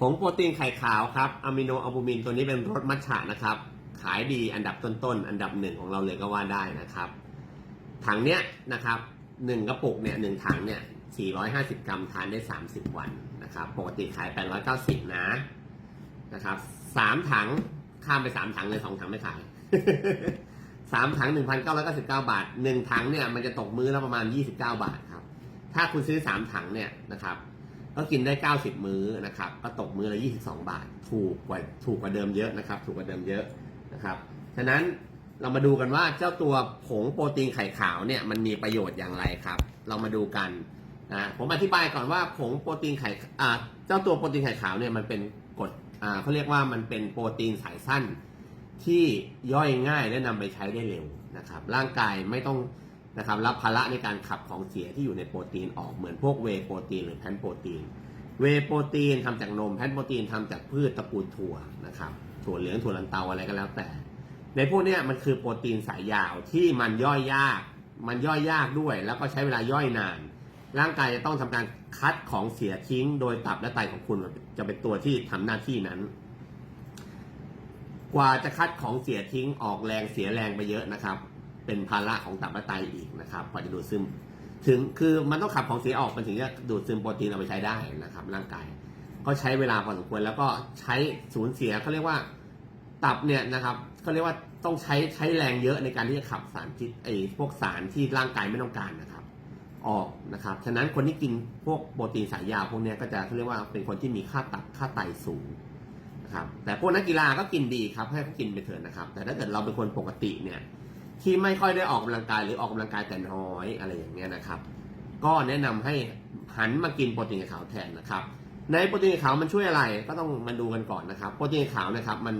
ผงโปรตีนไข่ขาวครับอะมิโนอัลบูมินตัวนี้เป็นรสมัทฉะนะครับ ขายดีอันดับต้นๆ อันดับหนึ่งของเราเลยก็ว่าได้นะครับ ถังเนี้ยนะครับหนึ่งกระปุกเนี่ยหนึ่งถังเนี่ย 450 กรัมทานได้ 30 วันนะครับ ปกติขาย 890 นะนะครับสามถังข้ามไปสามถังเลยสองถังไม่ขายสามถัง1,999บาทหนึ่งถังเนี่ยมันจะตกมื้อละประมาณ29บาทครับ ถ้าคุณซื้อสามถังเนี่ยนะครับ ก็กินได้ 90 มื้อนะครับ ก็ตกมื้อละ 22 บาท ถูกกว่าถูกกว่าเดิมเยอะนะครับ ถูกกว่าเดิมเยอะนะครับ ฉะนั้นเรามาดูกันว่าเจ้าตัวผงโปรตีนไข่ขาวเนี่ยมันมีประโยชน์อย่างไรครับ เรามาดูกันนะผมอธิบายก่อนว่าผงโปรตีนไข่เจ้าตัวโปรตีนไข่ขาวเนี่ยมันเป็นกรดเขาเรียกว่ามันเป็นโปรตีนสายสั้นที่ย่อยง่ายและนำไปใช้ได้เร็วนะครับ ร่างกายไม่ต้อง นะครับรับภาระในการขับของเสียที่อยู่ในโปรตีนออกเหมือนพวกเวโปรตีนหรือแพนโปรตีน เวโปรตีนทำจากนมแพนโปรตีนทำจากพืชตระกูลถั่วนะครับถั่วเหลืองถั่วลันเตาอะไรก็แล้วแต่ ในพวกนี้มันคือโปรตีนสายยาวที่มันย่อยยาก มันย่อยยากด้วย แล้วก็ใช้เวลาย่อยนาน ร่างกายจะต้องทำการคัดของเสียทิ้ง โดยตับและไตของคุณจะเป็นตัวที่ทำหน้าที่นั้น กว่าจะคัดของเสียทิ้งออกแรงเสียแรงไปเยอะนะครับ เป็นภาระของตับและไตอีกนะครับกว่าจะดูดซึม ถึงคือมันต้องขับของเสียออกมันถึงจะดูดซึมโปรตีนเอาไปใช้ได้นะครับ ร่างกาย ก็ใช้เวลาพอสมควรแล้วก็ใช้สูญเสียเขาเรียกว่าตับเนี่ยนะครับเขาเรียกว่าต้องใช้ใช้แรงเยอะในการที่จะขับสารพิษไอ้พวกสารที่ร่างกายไม่ต้องการนะครับ ออกนะครับฉะนั้นคนที่กินพวกโปรตีนสายยาวพวกนี้ก็จะเขาเรียกว่าเป็นคนที่มีค่าตับค่าไตสูงนะครับแต่พวกนักกีฬาก็กินดีครับให้เขากินไปเถอะนะครับ แต่ถ้าเกิดเราเป็นคนปกติเนี่ย ที่ไม่ค่อยได้ออกกำลังกายหรือออกกำลังกายแต่น้อยอะไรอย่างเงี้ยนะครับ ก็แนะนำให้หันมากินโปรตีนขาวแทนนะครับ ในโปรตีนขาวมันช่วยอะไรก็ต้องมาดูกันก่อนนะครับ โปรตีนขาวนะครับมัน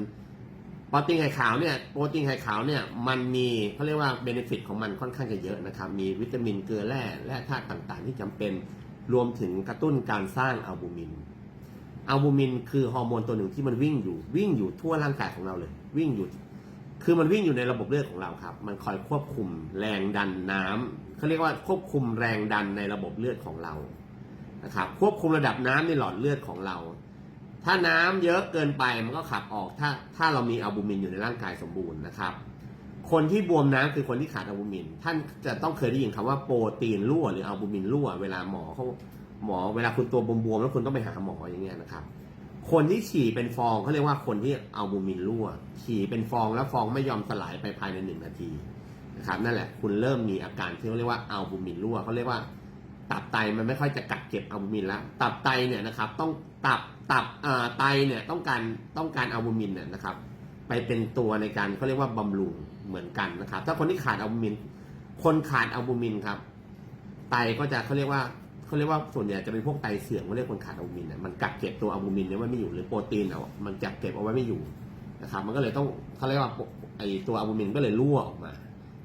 โปรตีนไข่ขาวเนี่ยโปรตีนไข่ขาวเนี่ยมันมีเขาเรียกว่าเบนฟิตของมันค่อนข้างจะเยอะนะครับ มีวิตามินเกลือแร่และธาตุต่างๆ ที่จำเป็นรวมถึงกระตุ้นการสร้างอัลบูมินอัลบูมินคือฮอร์โมนตัวหนึ่งที่มันวิ่งอยู่วิ่งอยู่ทั่วร่างกายของเราเลย วิ่งอยู่ คือมันวิ่งอยู่ในระบบเลือดของเราครับ มันคอยควบคุมแรงดันน้ำเขาเรียกว่าควบคุมแรงดันในระบบเลือดของเรานะครับควบคุมระดับน้ำในหลอดเลือดของเรา ถ้าน้ำเยอะเกินไปมันก็ขับออกถ้าถ้าเรามีอัลบูมินอยู่ในร่างกายสมบูรณ์นะครับ คนที่บวมน้ำคือคนที่ขาดอัลบูมิน ท่านจะต้องเคยได้ยินคำว่าโปรตีนรั่วหรืออัลบูมินรั่ว เวลาหมอเขาหมอเวลาคุณตัวบวมๆแล้วคุณต้องไปหาหมออย่างเงี้ยนะครับ คนที่ฉี่เป็นฟองเขาเรียกว่าคนที่เอัลบูมินรั่ว ฉี่เป็นฟองแล้วฟองไม่ยอมสลายไปภายในหนึ่งนาทีนะครับนั่นแหละคุณเริ่มมีอาการที่เขาเรียกว่าอัลบูมินรั่วเขาเรียกว่าตับไตมันไม่ค่อยจะกักเก็บอัลบูมินแล้ว ตับไตเนี่ยนะครับต้องตับตับอ่อไตเนี่ยต้องการต้องการอัลบูมินเนี่ยนะครับ ไปเป็นตัวในการเขาเรียกว่าบำรุงเหมือนกันนะครับ ถ้าคนที่ขาดอัลบูมิน คนขาดอัลบูมินครับ ไตก็จะเขาเรียกว่า เขาเรียกว่าส่วนใหญ่จะเป็นพวกไตเสื่อมเขาเรียกคนขาดอัลบูมินเนี่ยมันกักเก็บตัวอัลบูมินเนี่ยไว้ไม่อยู่หรือโปรตีนเอามันกักเก็บเอาไว้ไม่อยู่นะครับมันก็เลยต้องเขาเรียกว่าไอตัวอัลบูมินก็เลยรั่วออกมา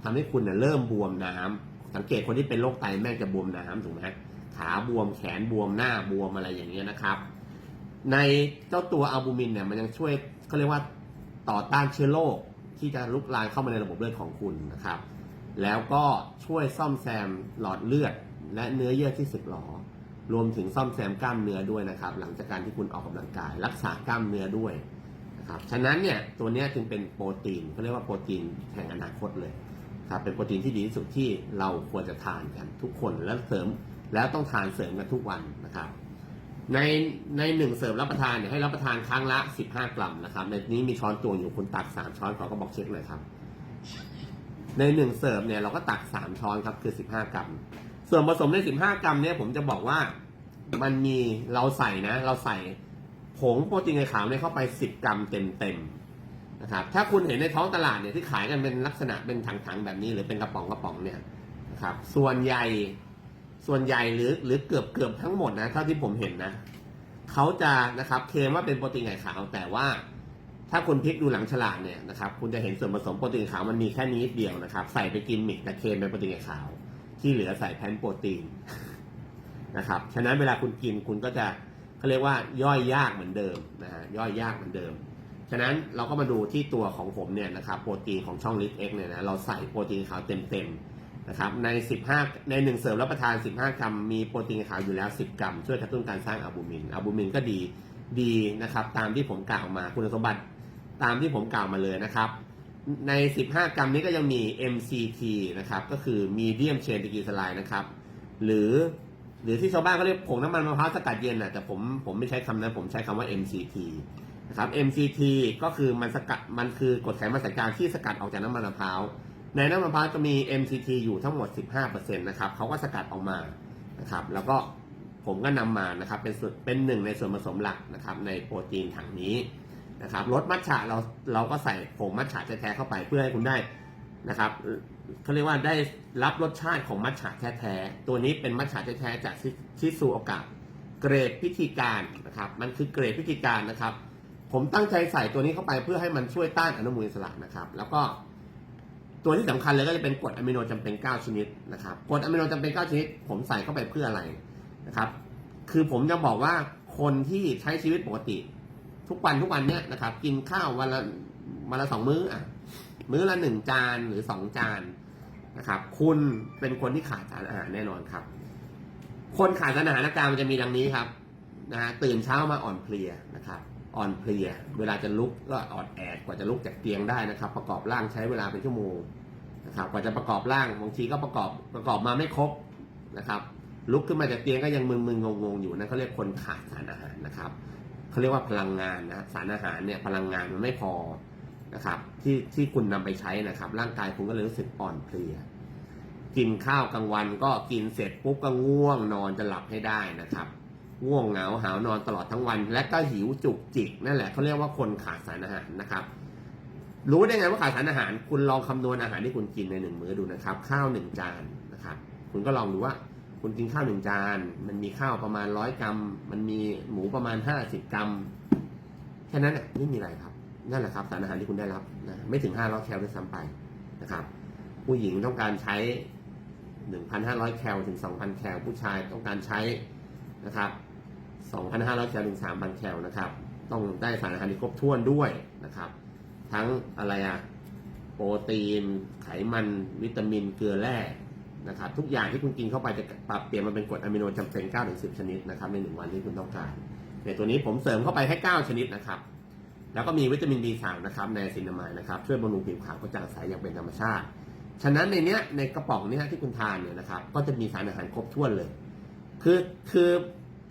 ทำให้คุณเนี่ยเริ่มบวมน้ำสังเกตคนที่เป็นโรคไตแม่งจะบวมน้ำถูกไหมขาบวมแขนบวมหน้าบวมอะไรอย่างเงี้ยนะครับ ในเจ้าตัวอัลบูมินเนี่ยมันยังช่วยเขาเรียกว่าต่อต้านเชื้อโรคที่จะลุกลามเข้ามาในระบบเลือดของคุณนะครับ แล้วก็ช่วยซ่อมแซมหลอดเลือด และเนื้อเยื่อที่สึกหรอรวมถึงซ่อมแซมกล้ามเนื้อด้วยนะครับ หลังจากการที่คุณออกกำลังกาย รักษากล้ามเนื้อด้วยนะครับฉะนั้นเนี่ยตัวนี้จึงเป็นโปรตีนเขาเรียกว่าโปรตีนแห่งอนาคตเลยครับเป็นโปรตีนที่ดีที่สุดที่เราควรจะทานกันทุกคนแล้วเสริมแล้วต้องทานเสริมกันทุกวันนะครับ ในในหนึ่งเสร์ฟรับประทานเนี่ยให้รับประทานครั้งละ 15 กรัมนะครับในนี้มีช้อนตวงอยู่คุณตัก 3 ช้อนขอกระบอกเช็คเลยครับ ในหนึ่งเสร์ฟเนี่ยเราก็ตัก 3 ช้อนครับคือ 15 กรัม ส่วนผสมใน 15 กรัมเนี่ยผมจะบอกว่ามันมีเราใส่นะ เราใส่ผงโปรตีนไข่ขาวเนี่ยเข้าไป 10 กรัมเต็มๆนะครับถ้าคุณเห็นในท้องตลาดเนี่ยที่ขายกันเป็นลักษณะเป็นถังๆแบบนี้ หรือเป็นกระป๋องกระป๋องเนี่ยนะครับส่วนใหญ่ส่วนใหญ่หรือหรือเกือบเกือบทั้งหมดนะเท่าที่ผมเห็นนะเขาจะนะครับเคลมว่าเป็นโปรตีนไข่ขาว แต่ว่าถ้าคุณพลิกดูหลังฉลากเนี่ยนะครับคุณจะเห็นส่วนผสมโปรตีนไข่ขาวมันมีแค่นี้เดียวนะครับ ใส่ไปกินมิกแต่เคลมเป็นโปรตีนไข่ขาว ที่เหลือใส่แพนโปรตีนนะครับ ฉะนั้นเวลาคุณกินคุณก็จะเขาเรียกว่าย่อยยากเหมือนเดิมนะฮะย่อยยากเหมือนเดิม ฉะนั้นเราก็มาดูที่ตัวของผมเนี่ยนะครับโปรตีนของช่องลิทเอ็กเนี่ยนะเราใส่โปรตีนขาวเต็มๆนะครับใน 15 ในหนึ่งเสิร์ฟรับประทาน 15 กรัมมีโปรตีนขาวอยู่แล้ว 10 กรัม ช่วยกระตุ้นการสร้างอัลบูมินอัลบูมินก็ดีดีนะครับตามที่ผมกล่าวมาคุณสมบัติตามที่ผมกล่าวมาเลยนะครับ ใน 15 กรัมนี้ก็ยังมี MCT นะครับ ก็คือ Medium Chain Triglyceride นะครับ หรือหรือที่ชาวบ้านเขาเรียกผงน้ำมันมะพร้าวสกัดเย็นนะแต่ผมผมไม่ใช้คำนั้นผมใช้คำว่า MCT นะครับ MCT ก็คือมันสกัดมันคือกรดไขมันสันกลางที่สกัดออกจากน้ำมันมะพร้าวในน้ำมันมะพร้าวจะมี MCT อยู่ทั้งหมด 15%นะครับเขาก็สกัดออกมานะครับ แล้วก็ผมก็นำมานะครับเป็นส่วนเป็นหนึ่งในส่วนผสมหลักนะครับ ในโปรตีนถังนี้ นะครับรสมัทฉะเราเราก็ใส่ผงมัทฉะแท้ๆเข้าไปเพื่อให้คุณได้นะครับเขาเรียกว่าได้รับรสชาติของมัทฉะแท้ๆตัวนี้เป็นมัทฉะแท้ๆจากชิชิซูโอกะเกรดพิธีการนะครับ มันคือเกรดพิธีการนะครับ ผมตั้งใจใส่ตัวนี้เข้าไปเพื่อให้มันช่วยต้านอนุมูลอิสระนะครับ แล้วก็ตัวที่สำคัญเลยก็จะเป็นกรดอะมิโนจำเป็น 9 ชนิดนะครับกรดอะมิโนจำเป็น 9 ชนิด ผมใส่เข้าไปเพื่ออะไรนะครับ คือผมจะบอกว่าคนที่ใช้ชีวิตปกติ ทุกวันทุกวันเนี่ยนะครับ กินข้าววันละวันละสองมื้ออะมื้อละหนึ่งจานหรือสองจานนะครับ คุณเป็นคนที่ขาดสารอาหารแน่นอนครับ คนขาดสารอาหารอาการมันจะมีดังนี้ครับนะฮะตื่นเช้ามาอ่อนเพลียนะครับ อ่อนเพลีย เวลาจะลุกก็อ่อนแอดกว่าจะลุกจากเตียงได้นะครับ ประกอบร่างใช้เวลาเป็นชั่วโมงนะครับกว่าจะประกอบร่างบางทีก็ประกอบประกอบมาไม่ครบนะครับ ลุกขึ้นมาจากเตียงก็ยังมึนๆงงๆอยู่นั่นเขาเรียกคนขาดสารอาหารนะครับ เขาเรียกว่าพลังงานนะสารอาหารเนี่ยพลังงานมันไม่พอนะครับที่ที่คุณนำไปใช้นะครับ ร่างกายคุณก็เลยรู้สึกอ่อนเพลีย กินข้าวกลางวันก็กินเสร็จปุ๊บก็ง่วงนอนจะหลับให้ได้นะครับง่วงเหงาหาวนอนตลอดทั้งวัน และก็หิวจุกจิกนั่นแหละเขาเรียกว่าคนขาดสารอาหารนะครับ รู้ได้ไงว่าขาดสารอาหาร คุณลองคำนวณอาหารที่คุณกินในหนึ่งมื้อดูนะครับ ข้าวหนึ่งจานนะครับ คุณก็ลองดูว่า คุณกินข้าวหนึ่งจาน มันมีข้าวประมาณร้อยกรัม มันมีหมูประมาณห้าสิบกรัม แค่นั้นน่ะไม่มีอะไรครับ นั่นแหละครับสารอาหารที่คุณได้รับนะไม่ถึงห้าร้อยแคลด้วยซ้ำไปนะครับ ผู้หญิงต้องการใช้หนึ่งพันห้าร้อยแคลถึงสองพันแคล ผู้ชายต้องการใช้นะครับสองพันห้าร้อยแคลถึงสามพันแคลนะครับ ต้องได้สารอาหารที่ครบถ้วนด้วยนะครับ ทั้งอะไรอะโปรตีน ไขมัน วิตามิน เกลือแร่ นะครับทุกอย่างที่คุณกินเข้าไปจะปรับเปลี่ยนมาเป็นกรดอะมิโนจำเป็น9ถึง10 ชนิดนะครับในหนึ่งวันที่คุณต้องการ ในตัวนี้ผมเสริมเข้าไปให้9ชนิดนะครับ แล้วก็มีวิตามิน B3 นะครับในซินนามายนะครับช่วยบำรุงผิวขาวกระจ่างใสอย่างเป็นธรรมชาติ ฉะนั้นในเนี้ยในกระป๋องเนี้ยที่คุณทานเนี่ยนะครับก็จะมีสารอาหารครบถ้วนเลย คือคือ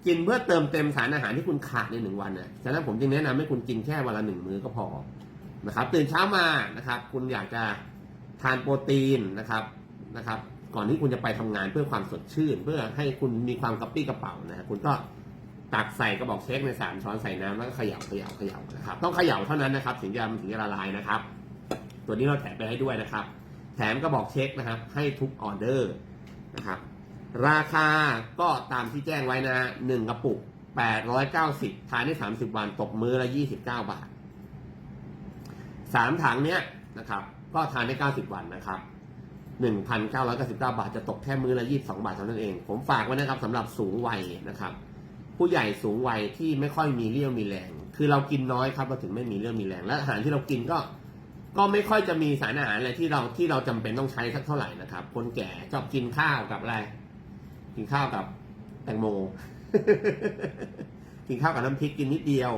กินเพื่อเติมเต็มสารอาหารที่คุณขาดในหนึ่งวันเนี่ยฉะนั้นผมจึงแนะนำให้คุณกินแค่วันละหนึ่งมื้อก็พอนะครับตื่นเช้ามานะครับ คุณอยากจะทานโปรตีนนะครับนะครับ ก่อนที่คุณจะไปทำงานเพื่อความสดชื่น เพื่อให้คุณมีความกระปี้กระเป๋านะ คุณก็ตักใส่กระบอกเช็คในสามช้อนใส่น้ำแล้วก็เขย่าเขย่าเขย่านะครับ ต้องเขย่าเท่านั้นนะครับถึงจะถึงจะละลายนะครับ ตัวนี้เราแถมไปให้ด้วยนะครับ แถมกระบอกเช็คนะครับ ให้ทุกออเดอร์นะครับ ราคาก็ตามที่แจ้งไว้นะหนึ่งกระปุก890ทานได้30วันตกมือละ29บาทสามถังเนี้ยนะครับ ก็ทานได้90วันนะครับ 1,999 บาท จะตกแค่มือละ 22 บาทเท่านั้นเอง ผมฝากไว้นะครับสำหรับสูงวัยนะครับ ผู้ใหญ่สูงวัยที่ไม่ค่อยมีเรี่ยวมีแรง คือเรากินน้อยครับเราถึงไม่มีเรี่ยวมีแรง และอาหารที่เรากินก็ก็ไม่ค่อยจะมีสารอาหารอะไรที่เราที่เราจำเป็นต้องใช้สักเท่าไหร่นะครับ คนแก่ชอบกินข้าวกับอะไร กินข้าวกับแตงโม กินข้าวกับน้ำพริกกินนิดเดียว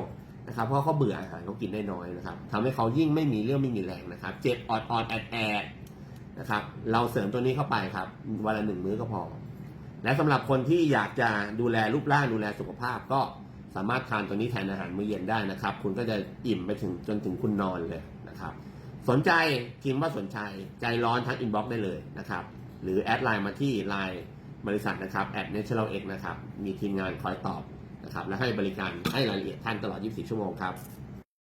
นะครับ เพราะเขาเบื่ออาหารเขากินได้น้อยนะครับทำให้เขายิ่งไม่มีเรื่องไม่มีแรงนะครับ เจ็บออดออดแอดแอด นะครับ เราเสริมตัวนี้เข้าไปครับวันละหนึ่งมื้อก็พอ และสำหรับคนที่อยากจะดูแลรูปร่างดูแลสุขภาพก็สามารถทานตัวนี้แทนอาหารมื้อเย็นได้นะครับ คุณก็จะอิ่มไปถึงจนถึงคุณนอนเลยนะครับ สนใจพิมพ์ว่าสนใจใจร้อนทักอินบ็อกซ์ได้เลยนะครับ หรือแอดไลน์มาที่ไลน์บริษัทนะครับ at natural x นะครับ มีทีมงานคอยตอบนะครับ และให้บริการให้รายละเอียดท่านตลอด 24 ชั่วโมงครับ